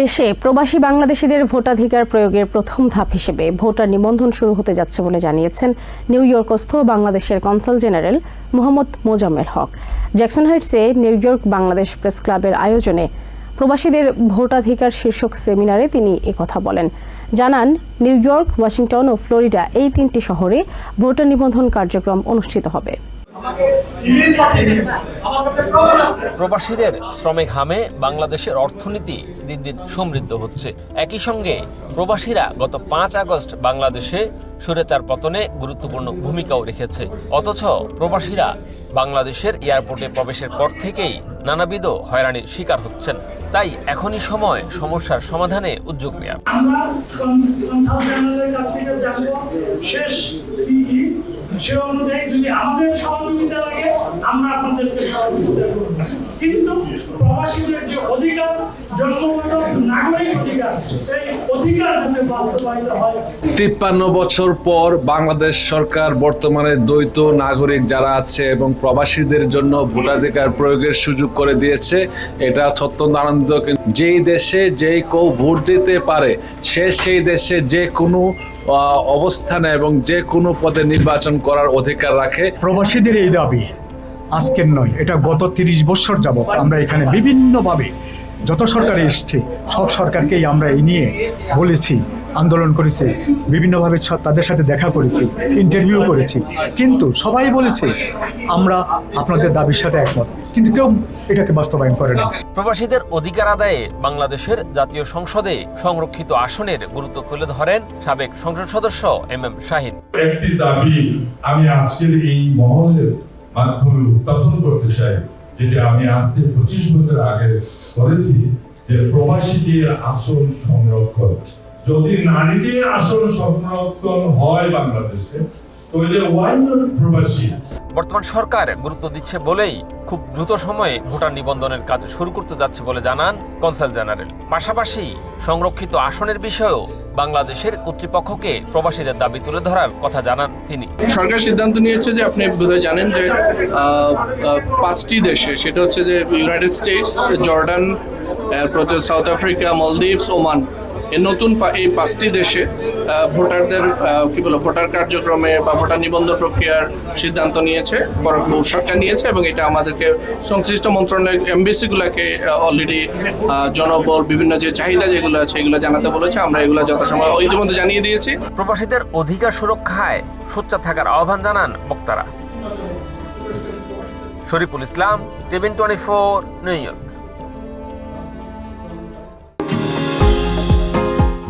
দেশে প্রবাসী বাংলাদেশিদের ভোটাধিকার প্রয়োগের প্রথম ধাপ হিসেবে ভোটার নিবন্ধন শুরু হতে যাচ্ছে বলে জানিয়েছেন নিউ ইয়র্কস্থ বাংলাদেশের consul general Mohammad Mozammel Haque. Jackson হাইটসে New York Bangladesh press ক্লাবের আয়োজনে প্রবাসীদের ভোটাধিকার শীর্ষক সেমিনারে তিনি একথা বলেন। জানান, নিউ ইয়র্ক, ওয়াশিংটন ও ফ্লোরিডা এই তিনটি শহরে ভোটার নিবন্ধন কার্যক্রম অনুষ্ঠিত হবে। প্রবাসীদের শ্রমে ঘামে বাংলাদেশের অর্থনীতি দিন দিন সমৃদ্ধ হচ্ছে। একই সঙ্গে প্রবাসীরা গত পাঁচ আগস্ট বাংলাদেশে সুরেচার পতনে গুরুত্বপূর্ণ ভূমিকাও রেখেছে। অথচ প্রবাসীরা বাংলাদেশের এয়ারপোর্টে প্রবেশের পর থেকেই নানাবিধ হয়রানির শিকার হচ্ছেন। তাই এখনই সময় সমস্যার সমাধানে উদ্যোগ নেওয়া শেষ সে অনুযায়ী যদি আমাদের সহযোগিতা লাগে, আমরা আপনাদেরকে সহযোগিতা করব। কিন্তু প্রবাসীদের যে অধিকার, জন্মগত তিপ্পান্ন বছর পর বাংলাদেশ সরকার বর্তমানে দ্বৈত নাগরিক যারা আছে এবং প্রবাসীদের জন্য ভোটাধিকার প্রয়োগের সুযোগ করে দিয়েছে এটা অত্যন্ত আনন্দিত। কিন্তু যেই দেশে যেই কেউ ভোট দিতে পারে সে সেই দেশে যে কোনো আহ, অবস্থানে এবং যে কোনো পদে নির্বাচন করার অধিকার রাখে। প্রবাসীদের এই দাবি আজকের নয় এটা গত তিরিশ বছর যাবত আমরা এখানে বিভিন্নভাবে যত সরকারে এসছে সব সরকারকেই আমরা এই নিয়ে বলেছি আন্দোলন করেছি বিভিন্নভাবে তাদের সাথে দেখা করেছি ইন্টারভিউ করেছি। কিন্তু সবাই বলেছে আমরা আপনাদের দাবির সাথে একমত। কিন্তু কেউ এটাকে বাস্তবায়ন করে না। প্রবাসীদের অধিকার আদায়ে বাংলাদেশের জাতীয় সংসদে সংরক্ষিত আসনের গুরুত্ব তুলে ধরেন সাবেক সংসদ সদস্য এম এম শাহিন। একটি দাবি আমি আজকের এই মহলের মাধ্যমে উত্থাপন করতে চাই। যেটা আমি আজ থেকে পঁচিশ বছর আগে করেছি যে প্রবাসীদের আসন সংরক্ষণ। যদি নারীদের আসন সংরক্ষণ হয় বাংলাদেশে, তাহলে ওয়াই নট প্রবাসী? বর্তমান সরকার গুরুত্ব দিচ্ছে বলেই খুব দ্রুত সময়ে ভোটার নিবন্ধনের কাজ শুরু করতে যাচ্ছে বলে জানান কনসাল জেনারেল। পাশাপাশি সংরক্ষিত আসনের বিষয়েও বাংলাদেশের কর্তৃপক্ষকে প্রবাসীদের দাবি তুলে ধরার কথা জানান তিনি। সরকার সিদ্ধান্ত নিয়েছে যে আপনি বোধহয় জানেন যে পাঁচটি দেশে, সেটা হচ্ছে যে ইউনাইটেড স্টেটস, জর্ডান, এরপর সাউথ আফ্রিকা, মলদ্বীপস, ওমান। নতুন এই পাঁচটি দেশে ভোটারদের কি বলো, ভোটার কার্যক্রমে বা ভোটার নিবন্ধন প্রক্রিয়ার সিদ্ধান্ত নিয়েছে সরকার নিয়েছে, এবং এটা আমাদেরকে সংশ্লিষ্ট মন্ত্রণালয় এমবিসিগুলোকে অলরেডি জনবল, বিভিন্ন যে চাহিদা যেগুলো আছে, এগুলো জানাতে বলেছে। আমরা এগুলো যথাসময় ইতিমধ্যে জানিয়ে দিয়েছি। প্রবাসীদের অধিকার সুরক্ষায় সোচ্চার থাকার আহ্বান জানান বক্তারা। Shariful Islam TVN twenty four, New York.